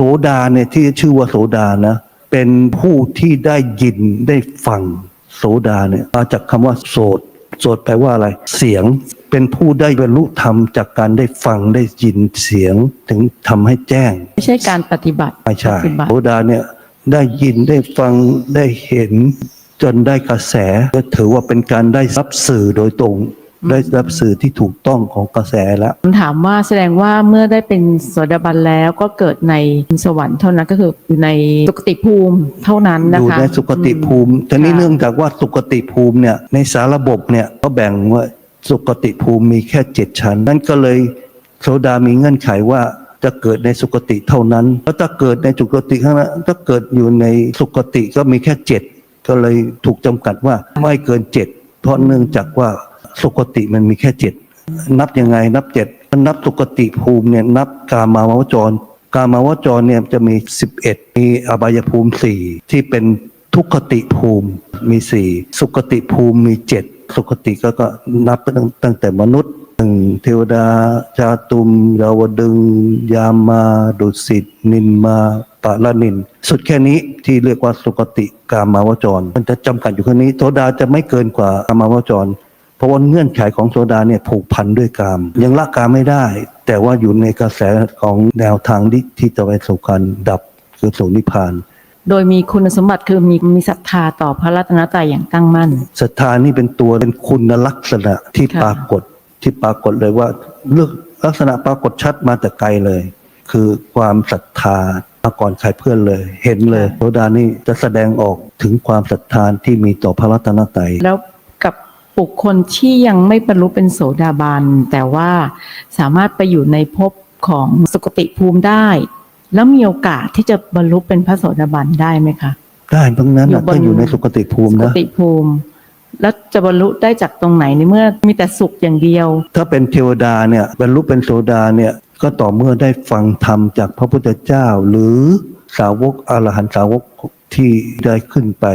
โสดาเนี่ยที่ชื่อว่าโสดานะเป็นผู้ที่ได้ยินได้ฟังโสดาเนี่ยมาจากคำว่าโสดโสดแปลว่าอะไร เสียงเป็นผู้ได้บรรลุธรรมจากการได้ฟังได้ยินเสียงถึงทำให้แจ้ง ไม่ใช่การปฏิบัติไม่ใช่ปฏิบัติโสดาเนี่ยได้ยินได้ฟังได้เห็นจนได้กระแสก็ถือว่าเป็นการได้รับสื่อโดยตรง ได้รับสื่อที่ถูกต้องของกระแสแล้วผมถามว่าแสดงว่าเมื่อได้เป็นโสดาบันแล้วก็เกิดในสวรรค์เท่านั้นก็คืออยู่ในสุคติภูมิเท่านั้นอนะคะยู่ในสุคติภูมิแต่นี้ค่ะเนื่องจากว่าสุคติภูมิเนี่ยในสารระบบเนี่ยก็แบ่งว่าสุคติภูมิมีแค่เจ็ดชั้น นั่นก็เลยโสดามีเงื่อนไขว่าจะเกิดในสุคติเท่านั้นแล้วถ้าเกิดในสุคติข้างนั้นถ้าเกิดอยู่ในสุคติก็มีแค่เจ็ดก็เลยถูกจำกัดว่าไม่เกินเจ็ดเพราะเนื่องจากว่า สุคติมันมีแค่เจ็ดนับยังไงนับเจ็ดนับสุคติภูมิเนี่ยนับกามาวจร กามาวจรเนี่ยจะมี11มีอบายภูมิสี่ที่เป็นทุกขติภูมิมีสี่สุขติภูมิมีเจ็ดสุขติก็ก็นับตั้งตั้งแต่มนุษย์หนึ่งเทวดาจาตุมดาวดึง ยามาดุสิตนินมาปาละนิน สุดแค่นี้ที่เรียกว่าสุขติกามาวจร มันจะจำกัดอยู่แค่นี้โสดาจะไม่เกินกว่ากามาวจร เพราะว่าเงื่อนไขของโซดาเนี่ยผูกพันด้วยกาม ยังละกามไม่ได้ แต่ว่าอยู่ในกระแสของแนวทางที่ที่จะไปสู่การดับคือสู่นิพพานโดยมีคุณสมบัติคือมีมีศรัทธาต่อพระรัตนตรัยอย่างตั้งมั่นศรัทธานี่เป็นตัวเป็นคุณลักษณะที่ค่ะปรากฏที่ปรากฏเลยว่าเลือกลักษณะปรากฏชัดมาแต่ไกลเลย คือความศรัทธามาก่อนใครเพื่อนเลย เห็นเลยโซดานี่จะแสดงออกถึงความศรัทธาที่มีต่อพระรัตนตรัยแล้วกั บบุคคลที่ยังไม่บรรลุเป็นโสดาบัน แต่ว่าสามารถไปอยู่ในภพของสุคติภูมิได้ แล้วมีโอกาสที่จะบรรลุเป็นพระโสดาบันได้ไหมคะ ได้ทั้งนั้นอยู่นะบนถ้าอยู่ในสุคติภูมิสุคนะติภูมิ แล้วจะบรรลุได้จากตรงไหนในเมื่อมีแต่สุขอย่างเดียว ถ้าเป็นเทวดาเนี่ยบรรลุเป็นโสดาเนี่ยก็ต่อเมื่อได้ฟังธรรมจากพระพุทธเจ้า หรือสาวกอรหันตสาวกที่ได้ขึ้นไป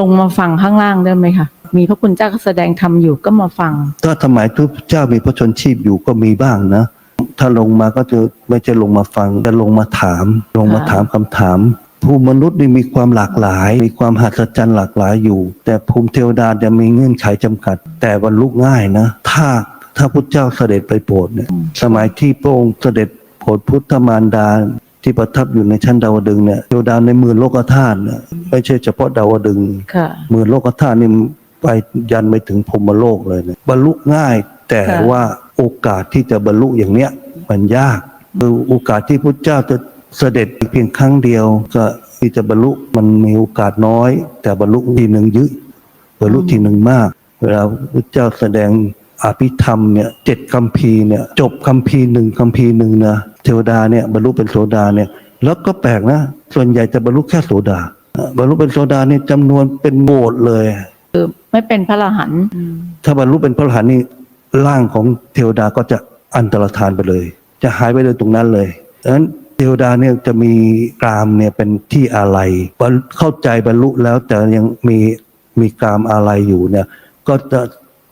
ลงมาฟังข้างล่างได้ไหมคะ มีพระคุณเจ้าแสดงธรรมอยู่ก็มาฟัง ถ้าสมัยทุกเจ้ามีพระชนชีพอยู่ก็มีบ้างนะ ถ้าลงมาก็จะไม่จะลงมาฟังจะลงมาถาม ลงมาค่ะถามคำถาม ภูมิมนุษย์นี่มีความหลากหลาย มีความหัศจรรย์หลากหลายอยู่ แต่ภูมิเทวดาจะมีเงื่อนไขจำกัด แต่บรรลุง่ายนะ ถ้าถ้าพุทธเจ้าเสด็จไปโปรดเนี่ยสมัยที่พระองค์เสด็จโปรดพุทธมารดาที่ประทับอยู่ในชั้นดาวดึงส์เนี่ยเทวดาในหมือโลกธาตุเนี่ยไม่ใช่เฉพาะดาวดึงส์ค่ะหมื่นโลกธาตุนี่ ไปยันไปถึงพรมโลกเลยเนี่ยบรรลุง่าย แต่ว่าโอกาสที่จะบรรลุอย่างเนี้ยมันยากคือโอกาสที่พุทธเจ้าจะเสด็จเพียงครั้งเดียวก็ที่จะบรรลุมันมีโอกาสน้อย แต่บรรลุทีหนึ่งเยอะบรรลุทีหนึ่งมากเวลาพุทธเจ้าแสดงอภิธรรมเนี่ยเจ็ดคำพีร์เนี่ยจบคำพีร์หนึ่งคำพีร์หนึ่งนะเทวดาเนี่ยบรรลุเป็นโสดาเนี่ยแล้วก็แปลกนะ ส่วนใหญ่จะบรรลุแค่โสดา บรรลุเป็นโสดาเนี่ยจำนวนเป็นโบสเลย ไม่เป็นพระอรหันต์ถ้าบรรลุเป็นพระอรหันต์นี่ร่างของเทวดาก็จะอันตรธานไปเลย จะหายไปเลยตรงนั้นเลยดังนั้นเทวดาเนี่ยจะมีกรามเนี่ยเป็นที่อะไรบรรเข้าใจบรรลุแล้วแต่ยังมีมีกรามอะไรอยู่เนี่ย ก็จะ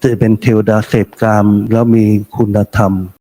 จะเป็นเทวดาเสพกรามแล้วมีคุณธรรม